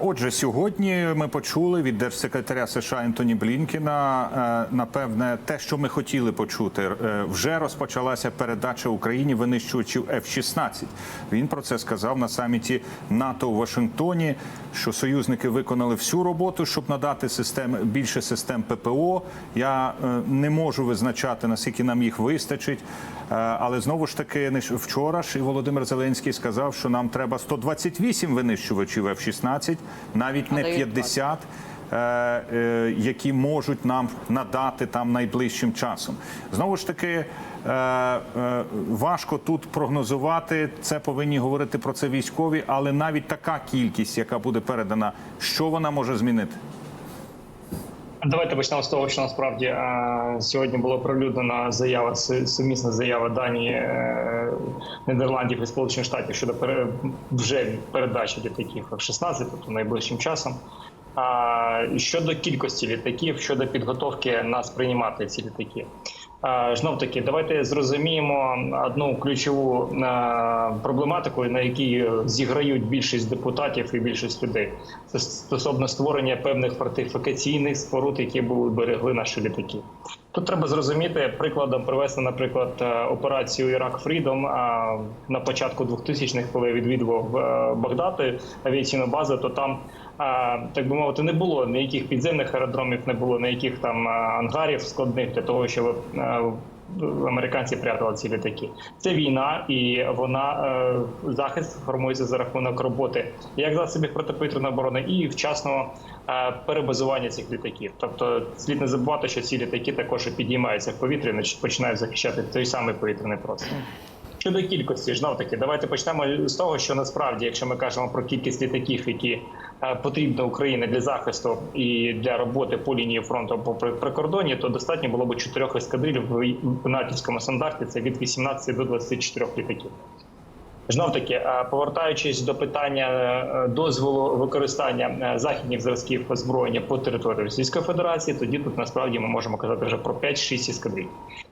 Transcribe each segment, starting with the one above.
Отже, сьогодні ми почули від держсекретаря США Ентоні Блінкіна е, напевне те, що ми хотіли почути. Е, Вже розпочалася передача Україні винищувачів F-16. Він про це сказав на саміті НАТО у Вашингтоні. Що союзники виконали всю роботу, щоб надати систем більше систем ППО. Я е, не можу визначати наскільки нам їх вистачить. Але знову ж таки, не вчора ж і Володимир Зеленський сказав, що нам треба 128 винищувачів F-16, навіть не Але 50, е, е, які можуть нам надати там найближчим часом. Знову ж таки. е, Важко тут прогнозувати. Це повинні говорити про це військові, але навіть така кількість, яка буде передана, що вона може змінити? Давайте почнемо з того, що насправді сьогодні була оприлюднена заява сумісна заява Данії, е, Нідерландів і Сполучених Штатів щодо пере, вже передачі літаків F-16, тобто найближчим часом. Щодо кількості літаків, щодо підготовки нас приймати ці літаки. Знов таки, давайте зрозуміємо одну ключову проблематику, на якій зіграють більшість депутатів і більшість людей. Це стосовно створення певних фортифікаційних споруд, які були берегли наші літаки. Тут треба зрозуміти прикладом привести, наприклад, е, операцію Ірак Фрідом на початку 2000-х, коли відвідував е, Багдад, авіаційну базу, то там. Так би мовити, не було ніяких підземних аеродромів, не було ніяких там ангарів складних для того, щоб американці прятали ці літаки. Це війна, і вона е, захист формується за рахунок роботи як засобів протиповітряної оборони і вчасного е, перебазування цих літаків. Тобто слід не забувати, що ці літаки також підіймаються в повітря, і починають захищати той самий повітряний простір. Щодо кількості, знов таки, давайте почнемо з того, що насправді, якщо ми кажемо про кількість літаків, які е, потрібно Україні для захисту і для роботи по лінії фронту по при- прикордонні, то достатньо було б чотирьох ескадрилів в натівському стандарті. Це від 18 до 24 літаків. Знов таки, е, повертаючись до питання е, дозволу використання західних зразків озброєння по території Російської Федерації, тоді тут насправді ми можемо казати вже про 5-6 ескадриль.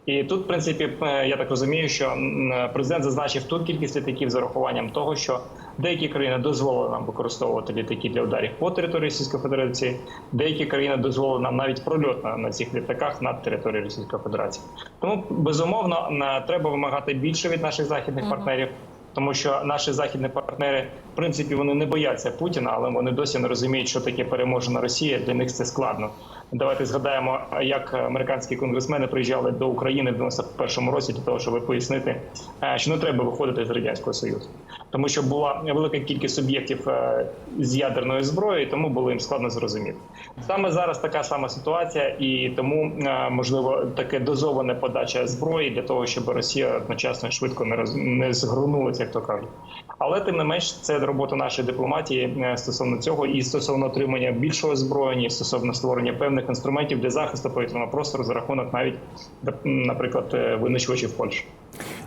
І тут, в принципі, е, я так розумію, що е, президент зазначив ту кількість літаків з урахуванням того, що деякі країни дозволили нам використовувати літаки для ударів по території Російської Федерації, деякі країни дозволили нам навіть прольот на, на цих літаках над територією Російської Федерації. Тому безумовно е, треба вимагати більше від наших західних партнерів. Тому що наші західні партнери, в принципі, вони не бояться Путіна, але вони досі не розуміють, що таке переможена Росія. Для них це складно. Давайте згадаємо, як американські конгресмени приїжджали до України в 91-му році для того, щоб пояснити, е, що не треба виходити з радянського союзу, тому що була велика кількість суб'єктів е, з ядерною зброєю, тому було їм складно зрозуміти. Саме зараз така сама ситуація, і тому е, можливо таке дозована подача зброї для того, щоб Росія одночасно швидко не роз не згорнулася, як то кажуть. Але тим не менш, це робота нашої дипломатії стосовно цього, і стосовно отримання більшого озброєння, стосовно створення певних інструментів для захисту повітряного простору за рахунок навіть, наприклад, е, винищувачів Польщі.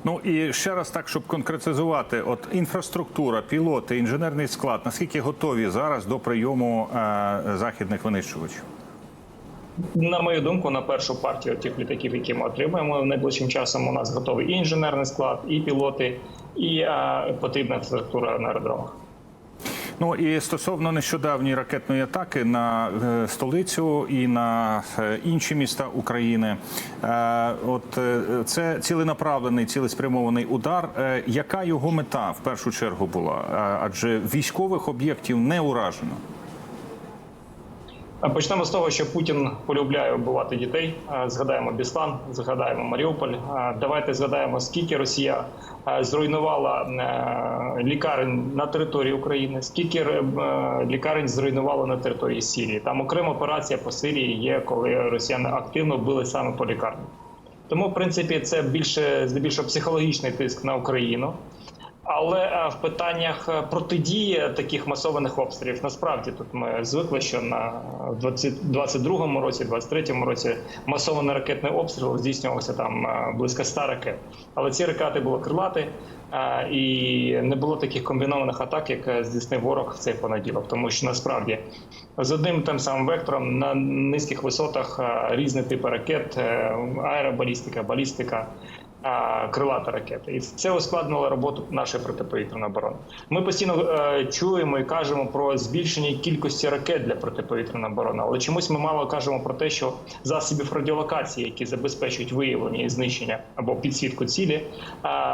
Ну і ще раз так, щоб конкретизувати, от інфраструктура, пілоти, інженерний склад, наскільки готові зараз до прийому е, західних винищувачів? На мою думку, на першу партію тих літаків, які ми отримаємо найближчим часом, у нас готовий і інженерний склад, і пілоти, і е, потрібна інфраструктура на аеродромах. Ну і стосовно нещодавньої ракетної атаки на е, столицю і на е, інші міста України, е, от це ціленаправлений, цілеспрямований удар. Яка його мета в першу чергу була? Адже військових об'єктів не уражено. Почнемо з того, що Путін полюбляє вбивати дітей. Згадаємо Біслан, згадаємо Маріуполь. Давайте згадаємо, скільки Росія зруйнувала е, лікарень на території України, скільки е, лікарень зруйнувала на території Сирії. Там окрема операція по Сирії є, коли росіяни активно били саме по лікарні. Тому, в принципі, це більше здебільшого психологічний тиск на Україну. Але е, в питаннях е, протидії таких масованих обстрілів насправді тут ми звикли, що на 22-му році, 23-му році масований ракетний обстріл здійснювався там е, близько 100 ракет. Але ці ракети були крилаті, е, і не було таких комбінованих атак, як е, здійснив ворог в цей понеділок. Тому що насправді з одним тим самим вектором на низьких висотах е, різні типи ракет, е, аеробалістика, балістика. Крилата ракета, і це ускладнило роботу нашої протиповітряної оборони. Ми постійно е, чуємо і кажемо про збільшення кількості ракет для протиповітряної оборони, але чомусь ми мало кажемо про те, що засобів радіолокації, які забезпечують виявлення і знищення або підсвітку цілі,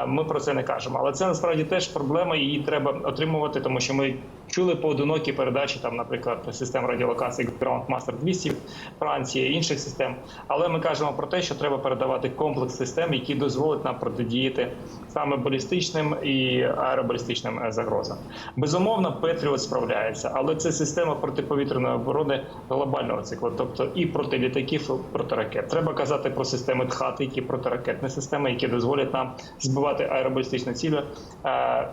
ми про це не кажемо. Але це насправді теж проблема, її треба отримувати, тому що ми чули поодинокі передачі, там, наприклад, систем радіолокації Groundmaster 200 Франції, інших систем. Але ми кажемо про те, що треба передавати комплекс систем, які дозволять нам протидіяти саме балістичним і аеробалістичним е, загрозам. Безумовно, Петріот справляється, але це система протиповітряної оборони глобального циклу, тобто і проти літаків, і проти ракет. Треба казати про системи ТХАТ, які протиракетні системи, які дозволять нам збивати аеробалістичні цілі, е,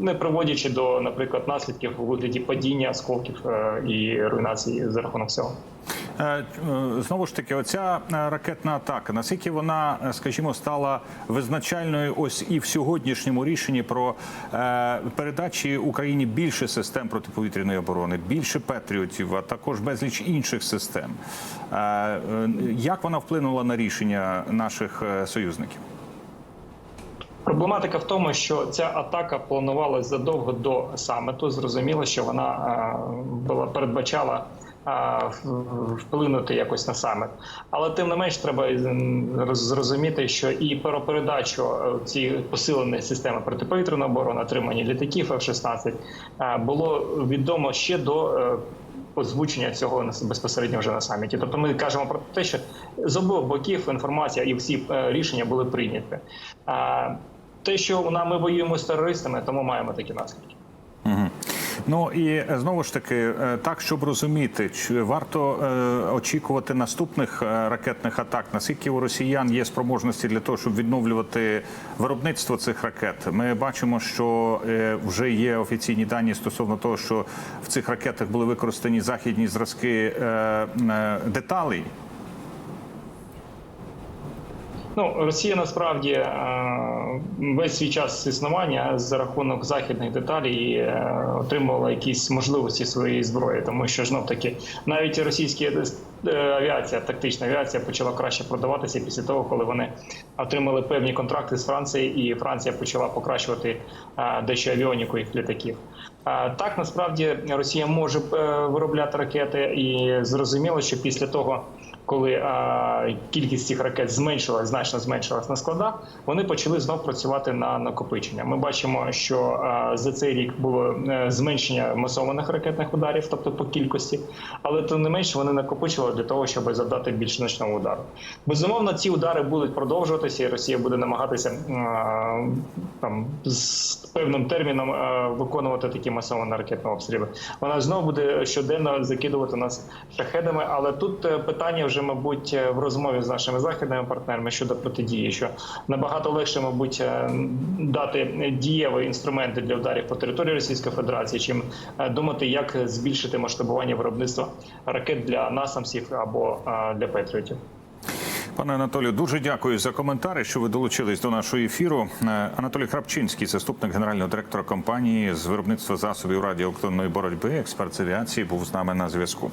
не приводячи до, наприклад, наслідків у вигляді падіння осколків е, і руйнації за рахунок цього. Е, е, Знову ж таки, оця ракетна атака, наскільки вона, скажімо, стала визначальною ось і в сьогоднішньому рішенні про передачі Україні більше систем протиповітряної оборони, більше патріотів, а також безліч інших систем. Як вона вплинула на рішення наших союзників? Проблематика в тому, що ця атака планувалася задовго до саміту. Зрозуміло, що вона е, була передбачала е, вплинути якось на саміт. Але тим не менш треба зрозуміти, що і про передачу е, цієї посиленої системи протиповітряної оборони, отримання літаків F-16, е, було відомо ще до. Озвучення цього безпосередньо вже на саміті. Тобто ми кажемо про те, що з обох боків інформація і всі рішення були прийняті. Те, що ми воюємо з терористами, тому маємо такі наслідки. Ну і е, знову ж таки, е, так щоб розуміти, чи варто е, очікувати наступних е, ракетних атак. Наскільки у росіян є спроможності для того, щоб відновлювати виробництво цих ракет? Ми бачимо, що е, вже є офіційні дані стосовно того, що в цих ракетах були використані західні зразки е, е, деталей. Ну, Росія насправді е, весь свій час існування за рахунок західних деталей е, отримувала якісь можливості своєї зброї, тому що знов таки навіть російські е, авіація, тактична авіація почала краще продаватися після того, коли вони отримали певні контракти з Франції, і Франція почала покращувати дещо авіоніку їх літаків. Так насправді Росія може виробляти ракети, і зрозуміло, що після того коли а, кількість цих ракет зменшилась, значно зменшилась на складах, вони почали знов працювати на накопичення. Ми бачимо, що а, за цей рік було е, зменшення масованих ракетних ударів, тобто по кількості, але тим не менше вони накопичували для того, щоб завдати більш значного удару. Безумовно, ці удари будуть продовжуватися, і Росія буде намагатися а, там з певним терміном а, виконувати такі масовані ракетні обстріли. Вона знову буде щоденно закидувати нас шахедами, але тут е, питання вже, мабуть, е, в розмові з нашими західними партнерами щодо протидії, що набагато легше, мабуть, е, дати дієві інструменти для ударів по території Російської Федерації, чим е, думати, як збільшити масштабування виробництва ракет для насамсів або для патріотів. Пане Анатолію, дуже дякую за коментарі, що ви долучились до нашого ефіру. Анатолій Храпчинський, заступник генерального директора компанії з виробництва засобів радіоелектронної боротьби, експерт з авіації, був з нами на зв'язку.